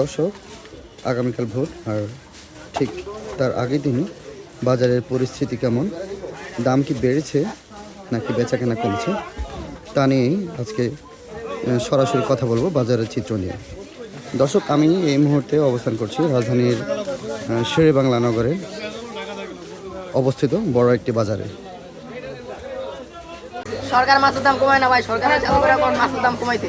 দর্শক, আগামীকাল ভোট, আর ঠিক তার আগের দিনই বাজারের পরিস্থিতি কেমন? দাম কি বেড়েছে নাকি বেচাকেনা কমছে? তা নিয়েই আজকে সরাসরি কথা বলব বাজারের চিত্র নিয়ে। দর্শক, আমি এই মুহূর্তে অবস্থান করছি রাজধানীর শেরে বাংলা নগরে অবস্থিত বড় একটি বাজারে। সরকার মাছের দাম কমায় না ভাই, সরকার চালু করে মাছের দাম কমাইতে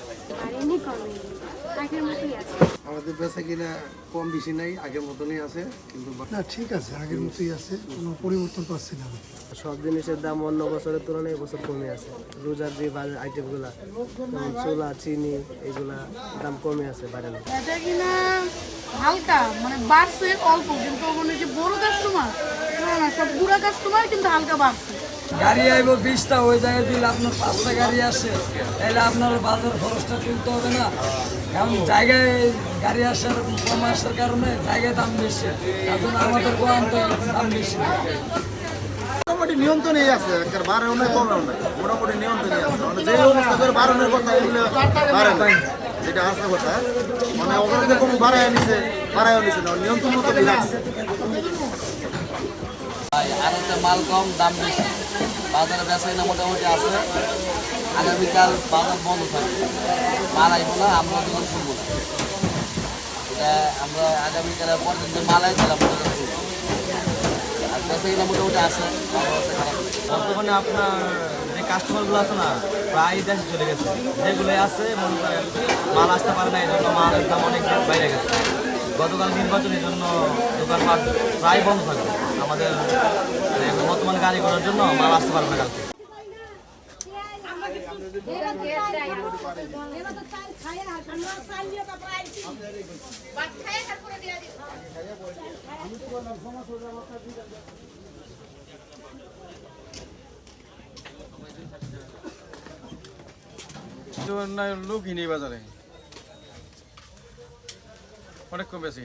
আর এমনি আগের মতোই আছে। আমাদের বেচা কিনা কম বেশি নাই আগের মতনই আছে কিন্তু না ঠিক আছে আগের মতোই আছে কোনো পরিবর্তন পাচ্ছি না। সব জিনিসের দাম অন্য বছরের তুলনায় এবছর কমে আছে। রোজার যে বাজার আইটেমগুলা যেমন ছোলা চিনি এগুলা দাম কমে আছে বাড়ে না এটা কিনা হালকা মানে বাড়ছে অল্প কিন্তু মানে যে বড় কাস্টমার না না সব বুড়া কাস্টমার কিন্তু হালকা বাড়ছে। গাড়ি আইব বিশটা ওই জায়গায় দিলে আপনার পাঁচটা গাড়ি আসে তাহলে আপনার বাজার খরচটা তুলতে হবে না। কারণ জায়গায় গাড়ি আসার কম আসার কারণে জায়গায় দাম বেশি। তার জন্য আমাদের গোয়ান্ত দাম বেশি। মোটামুটি নিয়ন্ত্রণেই আছে একের বাড়েও নাই কমেও নাই। মোটামুটি নিয়ন্ত্রণেই আছে। মানে যে অবস্থা করে বাড়ানোর কথা এগুলো বাড়ে মানে ওখানে কোনো বাড়ায় নিছে বাড়ায় নিছে না নিয়ন্ত্রণ মতো রাখছে আর হচ্ছে মাল কম দাম বেশি। বাজারে বেচাই না মোটামুটি আছে। আগামীকাল বাজার বন্ধ থাকবে। মাল আইব না আমরা দোকান শুনব না। আমরা আগামীকাল পর্যন্ত মাল আইছিলাম দোকান শুনব আর বেচাই মোটামুটি আছে, ভালো আছে, খারাপ বর্তমানে আপনার যে কাস্টমারগুলো আছে না, প্রায় দেশে চলে গেছে। যেগুলো আছে, মনে করেন, মাল আসতে পারে না এই জন্য মালের দাম অনেক বাইরে গেছে। গতকাল নির্বাচনের জন্য দোকানপাট প্রায় বন্ধ থাকবে। আমাদের মানে এখন গাড়ি করার জন্য মাল আসতে পারবে না কালকে। লোকই নেই বাজারে। অনেক কমে বেশি।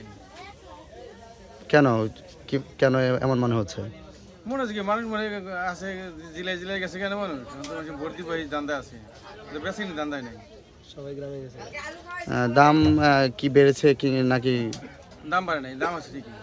কেন? কি কেন এমন মনে হচ্ছে? মনে হচ্ছে কি মানুষ মনে আছে জেলায় জেলায় গেছে কেন মানুষ? ভর্তি পাই দান্দা আছে। বেশি নি দান্দাই নেই। সবাই গ্রামে গেছে। দাম কি বেড়েছে কি নাকি? দাম বাড়ে নাই দাম আছে ঠিকই।